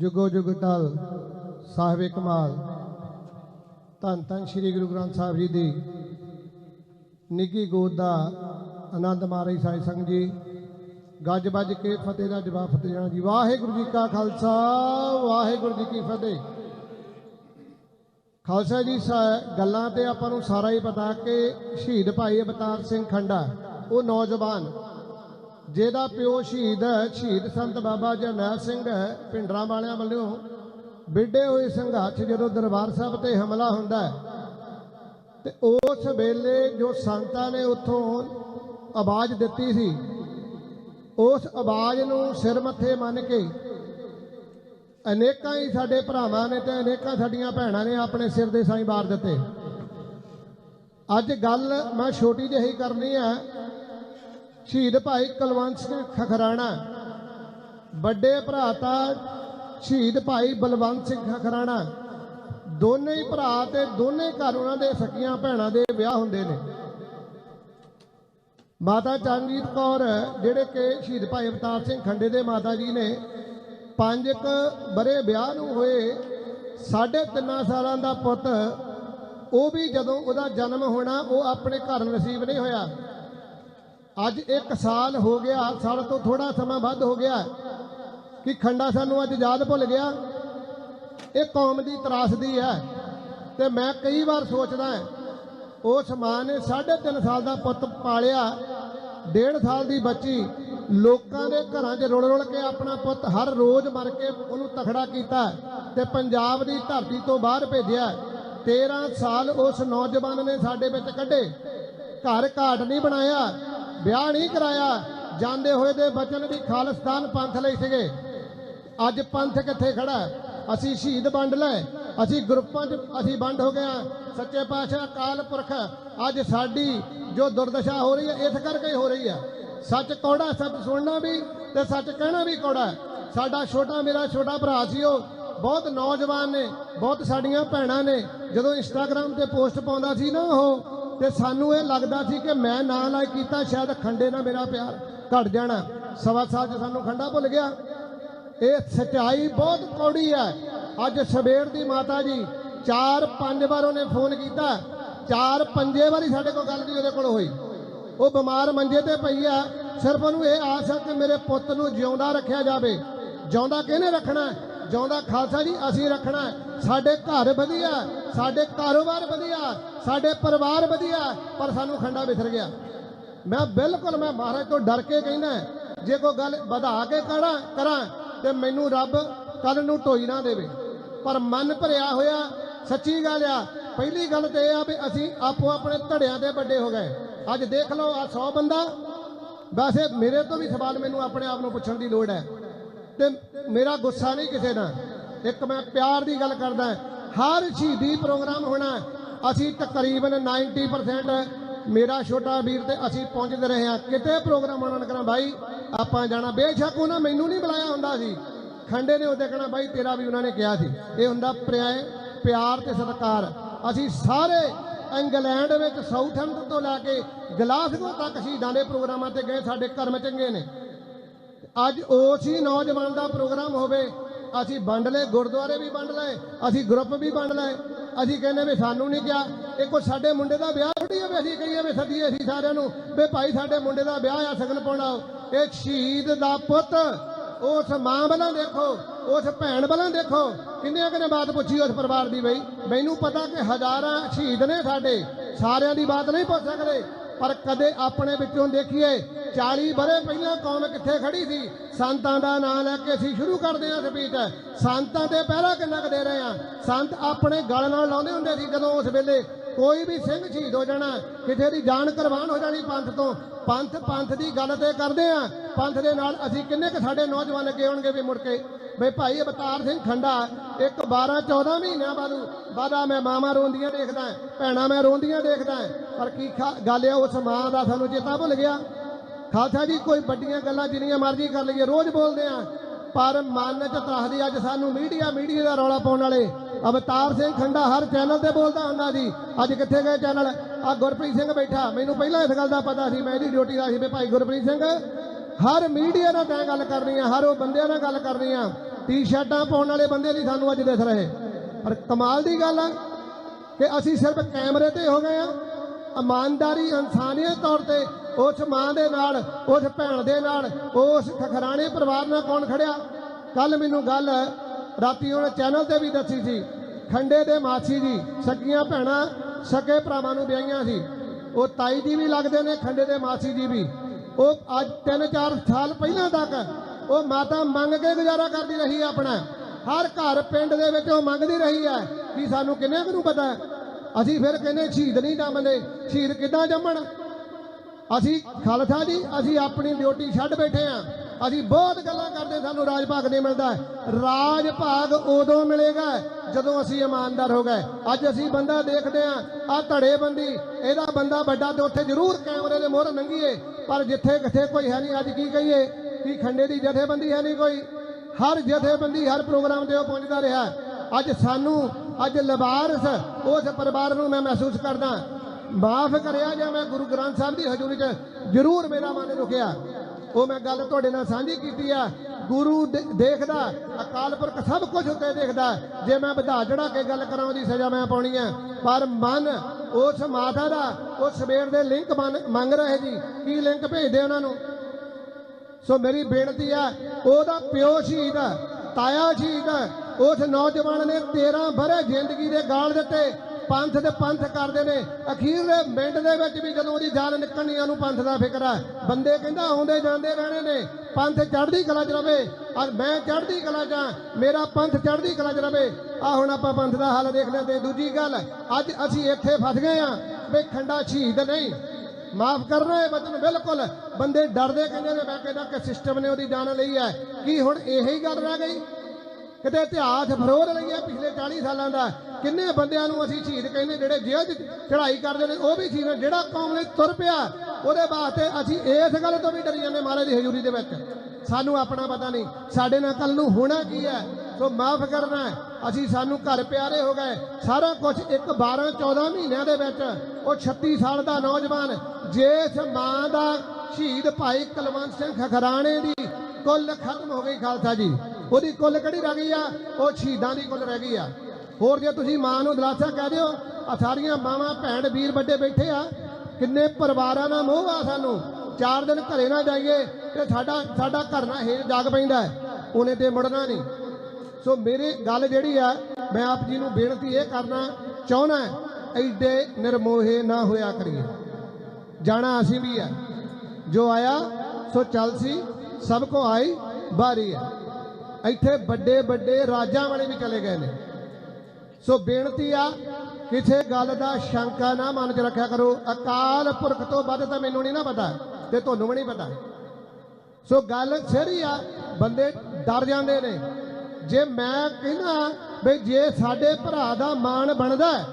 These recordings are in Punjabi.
ਜੁਗੋ ਜੁਗ ਟਲ ਸਾਹਿਬ ਕਮਾਲ। ਧੰਨ ਧੰਨ ਸ੍ਰੀ ਗੁਰੂ ਗ੍ਰੰਥ ਸਾਹਿਬ ਜੀ ਦੀ ਨਿੱਗੀ ਗੋਦ ਦਾ ਆਨੰਦ ਮਾਰੇ ਸਾਈ ਸੰਗ ਜੀ। ਗੱਜ ਵੱਜ ਕੇ ਫਤਿਹ ਦਾ ਜਵਾਬ ਫਤਿਹ ਜਾਣਾ ਜੀ। ਵਾਹਿਗੁਰੂ ਜੀ ਕਾ ਖਾਲਸਾ, ਵਾਹਿਗੁਰੂ ਜੀ ਕੀ ਫਤਿਹ। ਖਾਲਸਾ ਜੀ, ਸਾ- ਗੱਲਾਂ ਤੇ ਆਪਾਂ ਨੂੰ ਸਾਰਾ ਹੀ ਪਤਾ ਕਿ ਸ਼ਹੀਦ ਭਾਈ ਅਵਤਾਰ ਸਿੰਘ ਖੰਡਾ, ਉਹ ਨੌਜਵਾਨ ਜਿਹਦਾ ਪਿਓ ਸ਼ਹੀਦ ਹੈ, ਸ਼ਹੀਦ ਸੰਤ ਬਾਬਾ ਜਰਨੈਲ ਸਿੰਘ ਹੈ, ਪਿੰਡਰਾਂ ਵਾਲਿਆਂ ਵੱਲੋਂ ਵਿੱਢੇ ਹੋਏ ਸੰਘਰਸ਼ ਜਦੋਂ ਦਰਬਾਰ ਸਾਹਿਬ ਤੇ ਹਮਲਾ ਹੁੰਦਾ ਹੈ, ਤੇ ਉਸ ਵੇਲੇ ਜੋ ਸੰਤਾਂ ਨੇ ਉੱਥੋਂ ਆਵਾਜ਼ ਦਿੱਤੀ ਸੀ, ਉਸ ਆਵਾਜ਼ ਨੂੰ ਸਿਰ ਮੱਥੇ ਮੰਨ ਕੇ ਅਨੇਕਾਂ ਹੀ ਸਾਡੇ ਭਰਾਵਾਂ ਨੇ ਤੇ ਅਨੇਕਾਂ ਸਾਡੀਆਂ ਭੈਣਾਂ ਨੇ ਆਪਣੇ ਸਿਰ ਦੇ ਸਾਈਂ ਬਾਰ ਦਿੱਤੇ। ਅੱਜ ਗੱਲ ਮੈਂ ਛੋਟੀ ਜਿਹੀ ਕਰਨੀ ਹੈ ਸ਼ਹੀਦ ਭਾਈ ਕੁਲਵੰਤ ਸਿੰਘ ਖਖਰਾਣਾ, ਵੱਡੇ ਭਰਾ ਤਾਂ ਸ਼ਹੀਦ ਭਾਈ ਬਲਵੰਤ ਸਿੰਘ ਖਖਰਾਣਾ। ਦੋਨੇ ਹੀ ਭਰਾ ਤੇ ਦੋਨੇ ਘਰ ਉਹਨਾਂ ਦੇ ਸਕੀਆਂ ਭੈਣਾਂ ਦੇ ਵਿਆਹ ਹੁੰਦੇ ਨੇ। ਮਾਤਾ ਚਰਨਜੀਤ ਕੌਰ, ਜਿਹੜੇ ਕਿ ਸ਼ਹੀਦ ਭਾਈ ਅਵਤਾਰ ਸਿੰਘ ਖੰਡੇ ਦੇ ਮਾਤਾ ਜੀ ਨੇ, ਪੰਜ ਕੁ ਬਰੇ ਵਿਆਹ ਨੂੰ ਹੋਏ, ਸਾਢੇ ਤਿੰਨਾਂ ਸਾਲਾਂ ਦਾ ਪੁੱਤ, ਉਹ ਵੀ ਜਦੋਂ ਉਹਦਾ ਜਨਮ ਹੋਣਾ, ਉਹ ਆਪਣੇ ਘਰ ਨਸੀਬ ਨਹੀਂ ਹੋਇਆ। ਅੱਜ 1 ਸਾਲ ਹੋ ਗਿਆ ਸਾਲ ਤੋਂ ਥੋੜਾ ਸਮਾਂ ਵੱਧ ਹੋ ਗਿਆ ਕਿ ਖੰਡਾ ਸਾਨੂੰ ਅੱਜ ਯਾਦ ਭੁੱਲ ਗਿਆ। ਇਹ ਕੌਮ ਦੀ ਤਰਾਸਦੀ ਹੈ ਤੇ ਮੈਂ ਕਈ ਵਾਰ ਸੋਚਦਾ ਹਾਂ, ਉਸ ਮਾਂ ਨੇ 3.5 ਸਾਲ ਦਾ ਪੁੱਤ ਪਾਲਿਆ ਡੇਢ ਸਾਲ ਦੀ ਬੱਚੀ ਲੋਕਾਂ ਦੇ ਘਰਾਂ 'ਚ ਰੁਲ ਰੁਲ ਕੇ ਆਪਣਾ ਪੁੱਤ ਹਰ ਰੋਜ਼ ਮਰ ਕੇ ਉਹਨੂੰ ਤਖੜਾ ਕੀਤਾ ਤੇ ਪੰਜਾਬ ਦੀ ਧਰਤੀ ਤੋਂ ਬਾਹਰ ਭੇਜਿਆ। 13 ਸਾਲ ਉਸ ਨੌਜਵਾਨ ਨੇ ਸਾਡੇ ਵਿੱਚ ਕੱਢੇ। ਘਰ ਘਾਟ ਨਹੀਂ ਬਣਾਇਆ। ਵਿਆਹ ਨਹੀਂ ਕਰਾਇਆ। ਜਾਂਦੇ ਹੋਏ ਦੇ ਬਚਨ ਵੀ ਖਾਲਿਸਤਾਨ ਪੰਥ ਲਈ ਸੀਗੇ। ਅੱਜ ਪੰਥ ਕਿੱਥੇ ਖੜਾ ਅਸੀਂ ਸ਼ਹੀਦ ਵੰਡ ਲੈ ਅਸੀਂ ਗਰੁੱਪਾਂ 'ਚ ਅਸੀਂ ਵੰਡ ਹੋ ਗਏ ਹਾਂ। ਸੱਚੇ ਪਾਤਸ਼ਾਹ, ਅਕਾਲ ਪੁਰਖ ਅੱਜ ਸਾਡੀ ਜੋ ਦੁਰਦਸ਼ਾ ਹੋ ਰਹੀ ਹੈ, ਇਸ ਕਰਕੇ ਹੀ ਹੋ ਰਹੀ ਹੈ। ਸੱਚ ਕੌੜਾ, ਸੱਚ ਸੁਣਨਾ ਵੀ ਤੇ ਸੱਚ ਕਹਿਣਾ ਵੀ ਕੌੜਾ ਸਾਡਾ ਛੋਟਾ, ਮੇਰਾ ਛੋਟਾ ਭਰਾ ਸੀ ਉਹ ਬਹੁਤ ਨੌਜਵਾਨ ਨੇ, ਬਹੁਤ ਸਾਡੀਆਂ ਭੈਣਾਂ ਨੇ। ਜਦੋਂ ਇੰਸਟਾਗ੍ਰam ਤੇ ਪੋਸਟ ਪਾਉਂਦਾ ਸੀ ਨਾ ਉਹ ਤੇ ਸਾਨੂੰ ਇਹ ਲੱਗਦਾ ਸੀ ਕਿ ਮੈਂ ਨਾ ਲਾਇਕ ਕੀਤਾ, ਸ਼ਾਇਦ ਖੰਡੇ ਨਾਲ ਮੇਰਾ ਪਿਆਰ ਘਟ ਜਾਣਾ। ਸਵਾ ਸਾਲ 'ਚ ਸਾਨੂੰ ਖੰਡਾ ਭੁੱਲ ਗਿਆ। ਇਹ ਸਚਾਈ ਬਹੁਤ ਕੌੜੀ ਹੈ। ਅੱਜ ਸਵੇਰ ਦੀ ਮਾਤਾ ਜੀ, ਚਾਰ ਪੰਜ ਵਾਰ ਉਹਨੇ ਫੋਨ ਕੀਤਾ। ਚਾਰ ਪੰਜੇ ਵਾਰੀ ਸਾਡੇ ਕੋਲ ਗੱਲ ਨਹੀਂ ਉਹਦੇ ਕੋਲ ਹੋਈ। ਉਹ ਬਿਮਾਰ ਮੰਜੇ ਤੇ ਪਈ ਆ। ਸਿਰਫ ਉਹਨੂੰ ਇਹ ਆਸ ਹੈ ਕਿ ਮੇਰੇ ਪੁੱਤ ਨੂੰ ਜਿਉਂਦਾ ਰੱਖਿਆ ਜਾਵੇ। ਜਿਉਂਦਾ ਕਿਹਨੇ ਰੱਖਣਾ? ਜਿਉਂਦਾ ਖਾਲਸਾ ਜੀ, ਅਸੀਂ ਰੱਖਣਾ ਸਾਡੇ ਘਰ ਵਧੀਆ ਸਾਡੇ ਕਾਰੋਬਾਰ ਵਧੀਆ ਸਾਡੇ ਪਰਿਵਾਰ ਵਧੀਆ ਪਰ ਸਾਨੂੰ ਖੰਡਾ ਵਿਸਰ ਗਿਆ। ਮੈਂ ਬਿਲਕੁਲ, ਮੈਂ ਮਹਾਰਾਜ ਤੋਂ ਡਰ ਕੇ ਕਹਿੰਦਾ ਜੇ ਕੋਈ ਗੱਲ ਵਧਾ ਕੇ ਕਰਾਂ ਕਰਾਂ, ਤੇ ਮੈਨੂੰ ਰੱਬ ਕੱਲ ਨੂੰ ਢੋਈ ਨਾ ਦੇਵੇ। ਪਰ ਮਨ ਭਰਿਆ ਹੋਇਆ, ਸੱਚੀ ਗੱਲ ਆ, ਪਹਿਲੀ ਗੱਲ ਤੇ ਇਹ ਆ ਵੀ ਅਸੀਂ ਆਪੋ ਆਪਣੇ ਧੜਿਆਂ ਦੇ ਵੱਡੇ ਹੋ ਗਏ। ਅੱਜ ਦੇਖ ਲਓ ਆ 100 ਬੰਦਾ, ਵੈਸੇ ਮੇਰੇ ਤੋਂ ਵੀ ਸਵਾਲ ਮੈਨੂੰ ਆਪਣੇ ਆਪ ਨੂੰ ਪੁੱਛਣ ਦੀ ਲੋੜ ਹੈ। ਤੇ ਮੇਰਾ ਗੁੱਸਾ ਨਹੀਂ ਕਿਸੇ ਨਾਲ ਇੱਕ ਮੈਂ ਪਿਆਰ ਦੀ ਗੱਲ ਕਰਦਾ ਹਰ ਸ਼ਹੀਦੀ ਪ੍ਰੋਗਰਾਮ ਹੋਣਾ ਅਸੀਂ ਤਕਰੀਬਨ 90% ਮੇਰਾ ਛੋਟਾ ਵੀਰ ਤੇ ਅਸੀਂ ਪਹੁੰਚਦੇ ਰਹੇ ਹਾਂ। ਕਿਤੇ ਪ੍ਰੋਗਰਾਮ ਹੋਣਾ ਨਾ ਕਰਾਂ ਭਾਈ ਆਪਾਂ ਜਾਣਾ। ਬੇਸ਼ੱਕ ਉਹਨਾਂ ਮੈਨੂੰ ਨਹੀਂ ਬੁਲਾਇਆ ਹੁੰਦਾ ਸੀ। ਖੰਡੇ ਨੇ ਉਹਦੇ ਕਹਿਣਾ ਭਾਈ ਤੇਰਾ ਵੀ ਉਹਨਾਂ ਨੇ ਕਿਹਾ ਸੀ। ਇਹ ਹੁੰਦਾ ਪਿਆਰ ਪਿਆਰ ਤੇ ਸਤਿਕਾਰ। ਅਸੀਂ ਸਾਰੇ ਇੰਗਲੈਂਡ ਵਿੱਚ ਸਾਊਥਹੈਂਪਟਨ ਤੋਂ ਲੈ ਕੇ ਗਲਾਸਗੋ ਤੱਕ ਸ਼ਹੀਦਾਂ ਦੇ ਪ੍ਰੋਗਰਾਮਾਂ ਤੇ ਗਏ। ਸਾਡੇ ਕਰਮ ਚੰਗੇ ਨੇ। ਅੱਜ ਉਸ ਹੀ ਨੌਜਵਾਨ ਦਾ ਪ੍ਰੋਗਰਾਮ ਹੋਵੇ, ਅਸੀਂ ਵੰਡ ਲਏ, ਗੁਰਦੁਆਰੇ ਵੀ ਵੰਡ ਲਏ, ਅਸੀਂ ਗਰੁੱਪ ਵੀ ਵੰਡ ਲਏ। ਅਸੀਂ ਕਹਿੰਦੇ ਵੀ ਸਾਨੂੰ ਨਹੀਂ ਕਿਹਾ। ਇਹ ਕੋਈ ਸਾਡੇ ਮੁੰਡੇ ਦਾ ਵਿਆਹ ਥੋੜੀ ਹੈ ਵੀ ਅਸੀਂ ਕਹੀਏ ਵੀ ਸਦੀਏ ਅਸੀਂ ਸਾਰਿਆਂ ਨੂੰ ਵੀ ਭਾਈ ਸਾਡੇ ਮੁੰਡੇ ਦਾ ਵਿਆਹ ਆ, ਸਗਨ ਪਾਉਣਾ ਇਹ ਸ਼ਹੀਦ ਦਾ ਪੁੱਤ, ਉਸ ਮਾਂ ਵੱਲੋਂ ਦੇਖੋ, ਉਸ ਭੈਣ ਵੱਲੋਂ ਦੇਖੋ। ਕਿੰਨੇ ਕਿਨੇ ਬਾਤ ਪੁੱਛੀ ਉਸ ਪਰਿਵਾਰ ਦੀ ਬਈ? ਮੈਨੂੰ ਪਤਾ ਕਿ ਹਜ਼ਾਰਾਂ ਸ਼ਹੀਦ ਨੇ ਸਾਡੇ, ਸਾਰਿਆਂ ਦੀ ਬਾਤ ਨਹੀਂ ਪੁੱਛ ਸਕਦੇ। ਪਰ ਕਦੇ ਆਪਣੇ ਵਿੱਚੋਂ ਦੇਖੀਏ 40 ਬਰੇ ਪਹਿਲਾਂ ਕੌਮ ਕਿੱਥੇ ਖੜੀ ਸੀ? ਸੰਤਾਂ ਦਾ ਨਾਮ ਲੈ ਕੇ ਅਸੀਂ ਸ਼ੁਰੂ ਕਰਦੇ ਹਾਂ ਸਪੀਚ ਸੰਤਾਂ ਤੇ ਪਹਿਰਾ ਕਿੰਨਾ ਕੁ ਦੇ ਰਹੇ ਆ ਸੰਤ ਆਪਣੇ ਗਲ ਨਾਲ ਲਾਉਂਦੇ ਹੁੰਦੇ ਸੀ ਜਦੋਂ ਉਸ ਵੇਲੇ ਕੋਈ ਵੀ ਸਿੰਘ ਸ਼ਹੀਦ ਹੋ ਜਾਣਾ, ਕਿਸੇ ਦੀ ਜਾਨ ਕੁਰਬਾਨ ਹੋ ਜਾਣੀ ਪੰਥ ਤੋਂ। ਪੰਥ ਪੰਥ ਦੀ ਗੱਲ ਤੇ ਕਰਦੇ ਆ ਪੰਥ ਦੇ ਨਾਲ ਅਸੀਂ ਕਿੰਨੇ ਕੁ ਸਾਡੇ ਨੌਜਵਾਨ ਅੱਗੇ ਹੋਣਗੇ ਵੀ ਮੁੜ ਕੇ? ਬਈ ਭਾਈ ਅਵਤਾਰ ਸਿੰਘ ਖੰਡਾ, ਇੱਕ 12 14 ਮਹੀਨਿਆਂ ਬਾਅਦ ਬਾਦਾ ਮੈਂ ਮਾਮਾ ਰੋਂਦੀਆਂ ਦੇਖਦਾ ਭੈਣਾਂ ਮੈਂ ਰੋਂਦੀਆਂ ਦੇਖਦਾ ਪਰ ਕੀ ਗੱਲ ਆ ਉਸ ਮਾਂ ਦਾ ਸਾਨੂੰ ਚੇਤਾ ਭੁੱਲ ਗਿਆ। ਖਾਲਸਾ ਜੀ, ਕੋਈ ਵੱਡੀਆਂ ਗੱਲਾਂ ਜਿੰਨੀਆਂ ਮਰਜ਼ੀ ਕਰ ਲਈਏ, ਰੋਜ਼ ਬੋਲਦੇ ਆ ਪਰ ਮਨ ਚ ਤਰਾਸਦੀ ਅੱਜ ਸਾਨੂੰ ਮੀਡੀਆ ਮੀਡੀਆ ਦਾ ਰੌਲਾ ਪਾਉਣ ਵਾਲੇ। ਅਵਤਾਰ ਸਿੰਘ ਖੰਡਾ ਹਰ ਚੈਨਲ ਤੇ ਬੋਲਦਾ ਹੁੰਦਾ ਸੀ। ਅੱਜ ਕਿੱਥੇ ਗਏ ਚੈਨਲ? ਆ ਗੁਰਪ੍ਰੀਤ ਸਿੰਘ ਬੈਠਾ। ਮੈਨੂੰ ਪਹਿਲਾਂ ਇਸ ਗੱਲ ਦਾ ਪਤਾ ਸੀ, ਮੈਂ ਇਹਦੀ ਡਿਊਟੀ ਦਾ ਸੀ ਵੀ ਭਾਈ ਗੁਰਪ੍ਰੀਤ ਸਿੰਘ ਹਰ ਮੀਡੀਆ ਨਾਲ ਤੈਂ ਗੱਲ ਕਰਨੀ ਆ, ਹਰ ਉਹ ਬੰਦਿਆਂ ਨਾਲ ਗੱਲ ਕਰਨੀ ਆ। ਟੀ-ਸ਼ਰਟਾਂ ਪਾਉਣ ਵਾਲੇ ਬੰਦੇ ਨਹੀਂ ਸਾਨੂੰ ਅੱਜ ਦਿਖ ਰਹੇ। ਪਰ ਕਮਾਲ ਦੀ ਗੱਲ ਆ ਕਿ ਅਸੀਂ ਸਿਰਫ ਕੈਮਰੇ ਤੇ ਹੋ ਗਏ ਆ। ਇਮਾਨਦਾਰੀ ਇਨਸਾਨੀਅਤ ਤੌਰ ਤੇ, ਉਸ ਮਾਂ ਦੇ ਨਾਲ, ਉਸ ਭੈਣ ਦੇ ਨਾਲ, ਉਸ ਖਖਰਾਣੇ ਪਰਿਵਾਰ ਨਾਲ ਕੌਣ ਖੜਿਆ? ਕੱਲ ਮੈਨੂੰ ਗੱਲ ਰਾਤੀ ਉਹਨੇ ਚੈਨਲ ਤੇ ਵੀ ਦੱਸੀ ਸੀ, ਖੰਡੇ ਦੇ ਮਾਸੀ ਜੀ, ਸਕੀਆਂ ਭੈਣਾਂ, ਸਕੇ ਭਰਾਵਾਂ ਨੂੰ ਵਿਆਹੀਆਂ ਸੀ। ਉਹ ਤਾਈ ਜੀ ਵੀ ਲੱਗਦੇ ਨੇ, ਖੰਡੇ ਦੇ ਮਾਸੀ ਜੀ ਵੀ। ਉਹ ਅੱਜ 3-4 ਸਾਲ ਪਹਿਲਾਂ ਤੱਕ ਉਹ ਮਾਤਾ ਮੰਗ ਕੇ ਗੁਜ਼ਾਰਾ ਕਰਦੀ ਰਹੀ ਹੈ ਆਪਣਾ। ਹਰ ਘਰ ਪਿੰਡ ਦੇ ਵਿੱਚ ਉਹ ਮੰਗਦੀ ਰਹੀ ਹੈ ਵੀ ਸਾਨੂੰ ਕਿੰਨੇ ਕੁ ਨੂੰ ਪਤਾ ਅਸੀਂ ਫਿਰ ਕਹਿੰਦੇ, ਸ਼ਹੀਦ ਨਹੀਂ ਜੰਮਦੇ। ਸ਼ਹੀਦ ਕਿੱਦਾਂ ਜੰਮਣ? ਅਸੀਂ ਖਾਲਸਾ ਜੀ, ਅਸੀਂ ਆਪਣੀ ਡਿਊਟੀ ਛੱਡ ਬੈਠੇ ਆ ਅਸੀਂ ਬਹੁਤ ਗੱਲਾਂ ਕਰਦੇ, ਸਾਨੂੰ ਰਾਜ ਭਾਗ ਨਹੀਂ ਮਿਲਦਾ। ਰਾਜ ਭਾਗ ਉਦੋਂ ਮਿਲੇਗਾ ਜਦੋਂ ਅਸੀਂ ਇਮਾਨਦਾਰ ਹੋ ਗਏ। ਅੱਜ ਅਸੀਂ ਬੰਦਾ ਦੇਖਦੇ ਆ ਆ ਧੜੇ ਬੰਦੀ ਇਹਦਾ ਬੰਦਾ ਵੱਡਾ ਤੇ ਉੱਥੇ ਜ਼ਰੂਰ ਕੈਮਰੇ ਦੇ ਮੋਹਰ ਨੰਗੀਏ। ਪਰ ਜਿੱਥੇ ਕਿਥੇ ਕੋਈ ਹੈ ਨਹੀਂ, ਅੱਜ ਕੀ ਕਹੀਏ? ਕਿ ਖੰਡੇ ਦੀ ਜਥੇਬੰਦੀ ਹੈ ਨਹੀਂ ਕੋਈ? ਹਰ ਜਥੇਬੰਦੀ, ਹਰ ਪ੍ਰੋਗਰਾਮ ਤੇ ਉਹ ਪਹੁੰਚਦਾ ਰਿਹਾ। ਅੱਜ ਸਾਨੂੰ, ਅੱਜ ਲਵਾਰਸ ਉਸ ਪਰਿਵਾਰ ਨੂੰ ਮੈਂ ਮਹਿਸੂਸ ਕਰਦਾ। ਮਾਫ ਕਰਿਆ ਜਾਂ ਮੈਂ ਗੁਰੂ ਗ੍ਰੰਥ ਸਾਹਿਬ ਦੀ ਹਜ਼ੂਰੀ 'ਚ ਜ਼ਰੂਰ ਮੇਰਾ ਮਨ ਰੁਕਿਆ। ਉਹ ਮੈਂ ਗੱਲ ਤੁਹਾਡੇ ਨਾਲ ਸਾਂਝੀ ਕੀਤੀ ਆ। ਗੁਰੂ ਦੇਖਦਾ ਅਕਾਲ ਪੁਰਖ ਸਭ ਕੁਝ ਉੱਤੇ ਦੇਖਦਾ। ਜੇ ਮੈਂ ਵਧਾ ਚੜਾ ਕੇ ਗੱਲ ਕਰਾਂ ਉਹਦੀ ਸਜ਼ਾ ਮੈਂ ਪਾਉਣੀ ਆ। ਪਰ ਮਨ ਉਸ ਮਾਤਾ ਦਾ ਉਹ ਸਵੇਰ ਦੇ ਲਿੰਕ ਮੰਗ ਰਹੇ ਜੀ। ਕੀ ਲਿੰਕ ਭੇਜਦੇ ਉਹਨਾਂ ਨੂੰ? ਸੋ ਮੇਰੀ ਬੇਨਤੀ ਆ ਉਹਦਾ ਪਿਓ ਸ਼ਹੀਦ ਆ, ਤਾਇਆ ਸ਼ਹੀਦ ਆ। ਉਸ ਨੌਜਵਾਨ ਨੇ 13 ਬਰੇ ਜ਼ਿੰਦਗੀ ਦੇ ਗਾਲ ਦਿੱਤੇ। ਪੰਥ ਦੇ ਪੰਥ ਕਰਦੇ ਨੇ। ਅਖੀਰਲੇ ਮਿੰਟ ਦੇ ਵਿੱਚ ਵੀ ਜਦੋਂ ਉਹਦੀ ਜਾਨ ਨਿਕਲਣੀ ਉਹਨੂੰ ਪੰਥ ਦਾ ਫਿਕਰ ਆ। ਬੰਦੇ ਕਹਿੰਦਾ ਆਉਂਦੇ ਜਾਂਦੇ ਰਹਿਣੇ ਨੇ। ਪੰਥ ਚੜ੍ਹਦੀ ਕਲਾ 'ਚ ਰਵੇ। ਔਰ ਮੈਂ ਚੜ੍ਹਦੀ ਕਲਾ 'ਚ ਮੇਰਾ ਪੰਥ ਚੜ੍ਹਦੀ ਕਲਾ 'ਚ ਰਵੇ। ਆ ਹੁਣ ਆਪਾਂ ਪੰਥ ਦਾ ਹਾਲ ਦੇਖਦੇ ਹਾਂ ਤੇ ਦੂਜੀ ਗੱਲ, ਅੱਜ ਅਸੀਂ ਇੱਥੇ ਫਸ ਗਏ ਆ ਵੀ ਖੰਡਾ ਸ਼ਹੀਦ ਨਹੀਂ। ਮਾਫ ਕਰਨਾ ਇਹ ਵਚਨ ਬਿਲਕੁਲ। ਬੰਦੇ ਡਰਦੇ ਕਹਿੰਦੇ ਨੇ, ਮੈਂ ਕਹਿੰਦਾ ਕਿ ਸਿਸਟਮ ਨੇ ਉਹਦੀ ਜਾਨ ਲਈ ਹੈ ਕੀ ਹੁਣ ਇਹੀ ਗੱਲ ਰਹਿ ਗਈ? ਕਿਤੇ ਇਤਿਹਾਸ ਫਰੋਧ ਰਹੀ ਹੈ ਪਿਛਲੇ 40 ਸਾਲਾਂ ਦਾ। ਕਿੰਨੇ ਬੰਦਿਆਂ ਨੂੰ ਅਸੀਂ ਸ਼ਹੀਦ ਕਹਿੰਦੇ ਜਿਹੜੇ ਜੇਲ੍ਹ 'ਚ ਚੜ੍ਹਾਈ ਕਰਦੇ ਨੇ, ਉਹ ਵੀ ਸ਼ਹੀਦ ਨੇ, ਜਿਹੜਾ ਕੌਮ ਨੇ ਤੁਰ ਪਿਆ, ਉਹਦੇ ਵਾਸਤੇ ਅਸੀਂ ਇਸ ਗੱਲ ਤੋਂ ਵੀ ਡਰੀ ਜਾਂਦੇ ਮਹਾਰਾਜ ਦੀ ਹਜ਼ੂਰੀ ਦੇ ਵਿੱਚ। ਸਾਨੂੰ ਆਪਣਾ ਪਤਾ ਨਹੀਂ, ਸਾਡੇ ਨਾਲ ਕੱਲ ਨੂੰ ਹੋਣਾ ਕੀ ਹੈ, ਸੋ ਮਾਫ ਕਰਨਾ ਅਸੀਂ ਸਾਨੂੰ ਘਰ ਪਿਆਰੇ ਹੋ ਗਏ। ਸਾਰਾ ਕੁਝ ਇੱਕ 12 14 ਮਹੀਨਿਆਂ ਦੇ ਵਿੱਚ, ਉਹ 36 ਸਾਲ ਦਾ ਨੌਜਵਾਨ, ਜਿਸ ਮਾਂ ਦਾ ਸ਼ਹੀਦ ਭਾਈ ਕੁਲਵੰਤ ਸਿੰਘ ਖਖਰਾਣੇ ਦੀ, ਕੁੱਲ ਖਤਮ ਹੋ ਗਈ ਖਾਲਸਾ ਜੀ। ਉਹਦੀ ਕੁੱਲ ਕਿਹੜੀ ਰਹਿ ਗਈ ਆ? ਉਹ ਸ਼ਹੀਦਾਂ ਦੀ ਕੁੱਲ ਰਹਿ ਗਈ ਆ। ਹੋਰ ਜੇ ਤੁਸੀਂ ਮਾਂ ਨੂੰ ਦਿਲਾਸਾ ਕਹਿ ਦਿਓ ਆ ਸਾਰੀਆਂ ਮਾਵਾਂ, ਭੈਣ, ਵੀਰ ਵੱਡੇ ਬੈਠੇ ਆ। ਕਿੰਨੇ ਪਰਿਵਾਰਾਂ ਨਾਲ ਮੋਹ ਆ ਸਾਨੂੰ। ਚਾਰ ਦਿਨ ਘਰੇ ਨਾ ਜਾਈਏ ਤੇ ਸਾਡਾ ਸਾਡਾ ਘਰ ਨਾ ਹੇਠ ਜਾਗ ਪੈਂਦਾ ਉਹਨੇ ਤੇ ਮੁੜਨਾ ਨਹੀਂ। ਸੋ ਮੇਰੀ ਗੱਲ ਜਿਹੜੀ ਆ, ਮੈਂ ਆਪ ਜੀ ਨੂੰ ਬੇਨਤੀ ਇਹ ਕਰਨਾ ਚਾਹੁੰਦਾ ਐਡੇ ਨਿਰਮੋਹੇ ਨਾ ਹੋਇਆ ਕਰੀਏ। ਜਾਣਾ ਅਸੀਂ ਵੀ ਆ ਜੋ ਆਇਆ, ਸੋ ਚੱਲ ਸੀ, ਸਭ ਕੋ ਆਈ, ਬਾਰੀ ਹੈ। ਇੱਥੇ ਵੱਡੇ ਵੱਡੇ ਰਾਜਾਂ ਵਾਲੇ ਵੀ ਚਲੇ ਗਏ ਨੇ। ਸੋ ਬੇਨਤੀ ਆ ਕਿਸੇ ਗੱਲ ਦਾ ਸ਼ੰਕਾ ਨਾ ਮਨ 'ਚ ਰੱਖਿਆ ਕਰੋ। ਅਕਾਲ ਪੁਰਖ ਤੋਂ ਵੱਧ ਤਾਂ ਮੈਨੂੰ ਨਹੀਂ ਨਾ ਪਤਾ ਤੇ ਤੁਹਾਨੂੰ ਵੀ ਨਹੀਂ ਪਤਾ। ਸੋ ਗੱਲ ਸਹੀ ਆ ਬੰਦੇ ਡਰ ਜਾਂਦੇ ਨੇ। ਜੇ ਮੈਂ ਕਹਿੰਦਾ ਵੀ ਜੇ ਸਾਡੇ ਭਰਾ ਦਾ ਮਾਣ ਬਣਦਾ ਹੈ,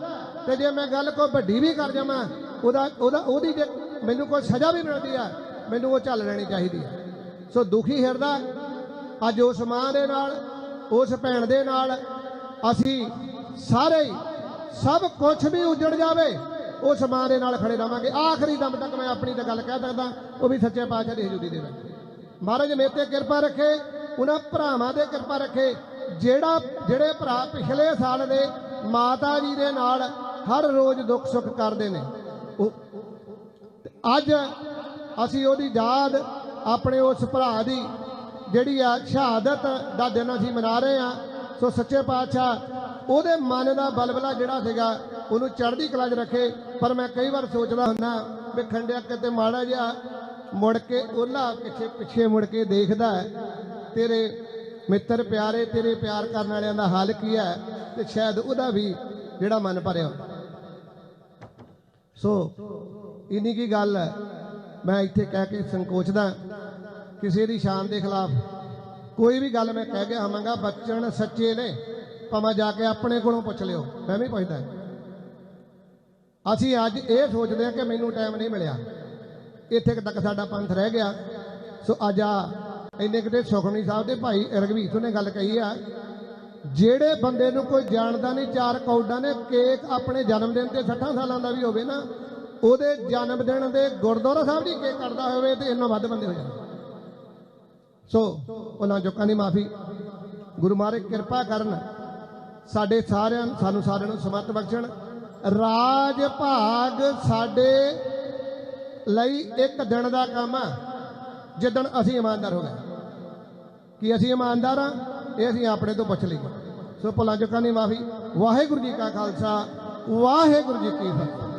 ਤੇ ਜੇ ਮੈਂ ਗੱਲ ਕੋਈ ਵੱਡੀ ਵੀ ਕਰ ਜਾਵਾਂ ਉਹਦਾ ਉਹਦਾ ਉਹਦੀ ਜੇ ਮੈਨੂੰ ਕੋਈ ਸਜ਼ਾ ਵੀ ਮਿਲਦੀ ਆ ਮੈਨੂੰ ਉਹ ਚੱਲ ਲੈਣੀ ਚਾਹੀਦੀ ਆ। ਸੋ ਦੁਖੀ ਹਿਰਦਾ ਅੱਜ ਉਸ ਮਾਂ ਦੇ ਨਾਲ, ਉਸ ਭੈਣ ਦੇ ਨਾਲ ਅਸੀਂ ਸਾਰੇ ਸਭ ਕੁਝ ਵੀ ਉਜੜ ਜਾਵੇ, ਉਸ ਮਾਂ ਦੇ ਨਾਲ ਖੜੇ ਰਵਾਂਗੇ। ਆਖਰੀ ਦਮ ਤੱਕ ਮੈਂ ਆਪਣੀ ਤਾਂ ਗੱਲ ਕਹਿ ਸਕਦਾ, ਉਹ ਵੀ ਸੱਚੇ ਪਾਤਸ਼ਾਹ ਦੀ ਹਜ਼ੂਰੀ ਦੇ ਵਿੱਚ। ਮਹਾਰਾਜ, ਮੇਰੇ ਤੇ ਕਿਰਪਾ ਰੱਖੇ, ਉਹਨਾਂ ਭਰਾਵਾਂ ਤੇ ਕਿਰਪਾ ਰੱਖੇ, ਜਿਹੜਾ, ਜਿਹੜੇ ਭਰਾ ਪਿਛਲੇ ਸਾਲ ਦੇ ਮਾਤਾ ਜੀ ਦੇ ਨਾਲ ਹਰ ਰੋਜ਼ ਦੁੱਖ ਸੁੱਖ ਕਰਦੇ ਨੇ, ਉਹ ਅੱਜ ਅਸੀਂ ਉਹਦੀ ਯਾਦ ਆਪਣੇ ਉਸ ਭਰਾ ਦੀ ਜਿਹੜੀ ਆ ਸ਼ਹਾਦਤ ਦਾ ਦਿਨ ਅਸੀਂ ਮਨਾ ਰਹੇ ਆ ਸੋ ਸੱਚੇ ਪਾਤਸ਼ਾਹ, ਉਹਦੇ ਮਨ ਦਾ ਬਲਬਲਾ ਜਿਹੜਾ ਸੀਗਾ, ਉਹਨੂੰ ਚੜ੍ਹਦੀ ਕਲਾ 'ਚ ਰੱਖੇ। ਪਰ ਮੈਂ ਕਈ ਵਾਰ ਸੋਚਦਾ ਹੁੰਦਾ ਵੀ ਖੰਡਿਆ ਕਿਤੇ ਮਾੜਾ ਜਿਹਾ ਮੁੜ ਕੇ ਉਹਲਾ ਪਿੱਛੇ ਪਿੱਛੇ ਮੁੜ ਕੇ ਦੇਖਦਾ ਤੇਰੇ ਮਿੱਤਰ ਪਿਆਰੇ, ਤੇਰੇ ਪਿਆਰ ਕਰਨ ਵਾਲਿਆਂ ਦਾ ਹਾਲ ਕੀ ਹੈ? ਤੇ ਸ਼ਾਇਦ ਉਹਦਾ ਵੀ ਜਿਹੜਾ ਮਨ ਭਰਿਆ ਸੋ, ਇਨੀ ਕੀ ਗੱਲ ਹੈ? ਮੈਂ ਇੱਥੇ ਕਹਿ ਕੇ ਸੰਕੋਚਦਾ। ਕਿਸੇ ਦੀ ਸ਼ਾਨ ਦੇ ਖਿਲਾਫ। ਕੋਈ ਵੀ ਗੱਲ ਮੈਂ ਕਹਿ ਕੇ ਆਵਾਂਗਾ, ਬੱਚਣ ਸੱਚੇ ਨੇ, ਭਾਵੇਂ ਜਾ ਕੇ ਆਪਣੇ ਕੋਲੋਂ ਪੁੱਛ ਲਿਓ, ਮੈਂ ਵੀ ਪੁੱਛਦਾ। ਅਸੀਂ ਅੱਜ ਇਹ ਸੋਚਦੇ ਹਾਂ ਕਿ ਮੈਨੂੰ ਟਾਈਮ ਨਹੀਂ ਮਿਲਿਆ। ਇੱਥੇ ਤੱਕ ਸਾਡਾ ਪੰਥ ਰਹਿ ਗਿਆ। ਸੋ ਅੱਜ ਆ, ਇੰਨੇ ਕਿਤੇ ਸੁਖਮਨੀ ਸਾਹਿਬ ਦੇ ਭਾਈ ਰਗਵੀਰ ਨੇ ਗੱਲ ਕਹੀ ਆ, ਜਿਹੜੇ ਬੰਦੇ ਨੂੰ ਕੋਈ ਜਾਣਦਾ ਨਹੀਂ, ਚਾਰ ਕੌਡਾਂ ਨੇ, ਕੇਕ ਆਪਣੇ ਜਨਮ ਦਿਨ ਤੇ 60 ਸਾਲਾਂ ਦਾ ਵੀ ਹੋਵੇ ਨਾ, ਉਹਦੇ ਜਨਮ ਦਿਨ ਦੇ ਗੁਰਦੁਆਰਾ ਸਾਹਿਬ ਦੀ ਕੇਕ ਕੱਟਦਾ ਹੋਵੇ ਤੇ ਇੰਨਾ ਵੱਧ ਬੰਦੇ ਹੋ ਜਾਂਦੇ। ਸੋ ਉਹਨਾਂ ਜੋਕਾਂ ਦੀ ਮਾਫੀ, ਗੁਰੂ ਮਹਾਰਾਜ ਕਿਰਪਾ ਕਰਨ, ਸਾਡੇ ਸਾਰਿਆਂ ਸਾਨੂੰ ਸਾਰਿਆਂ ਨੂੰ ਸਮਤ ਬਖਸ਼ਣ। ਰਾਜ ਭਾਗ ਸਾਡੇ ਲਈ ਇੱਕ ਦਿਨ ਦਾ ਕੰਮ ਆ, ਜਿੱਦਣ ਅਸੀਂ ਇਮਾਨਦਾਰ ਹੋ ਗਏ। ਕਿ ਅਸੀਂ ਇਮਾਨਦਾਰ ਆ, ਇਹ ਅਸੀਂ ਆਪਣੇ ਤੋਂ ਪੁੱਛ ਲਈ। ਸੋ ਭੁੱਲਾਂ ਚੁੱਕਾਂ ਦੀ ਮਾਫੀ, ਵਾਹਿਗੁਰੂ ਜੀ ਕਾ ਖਾਲਸਾ, ਵਾਹਿਗੁਰੂ ਜੀ ਕੀ ਫਤਿਹ।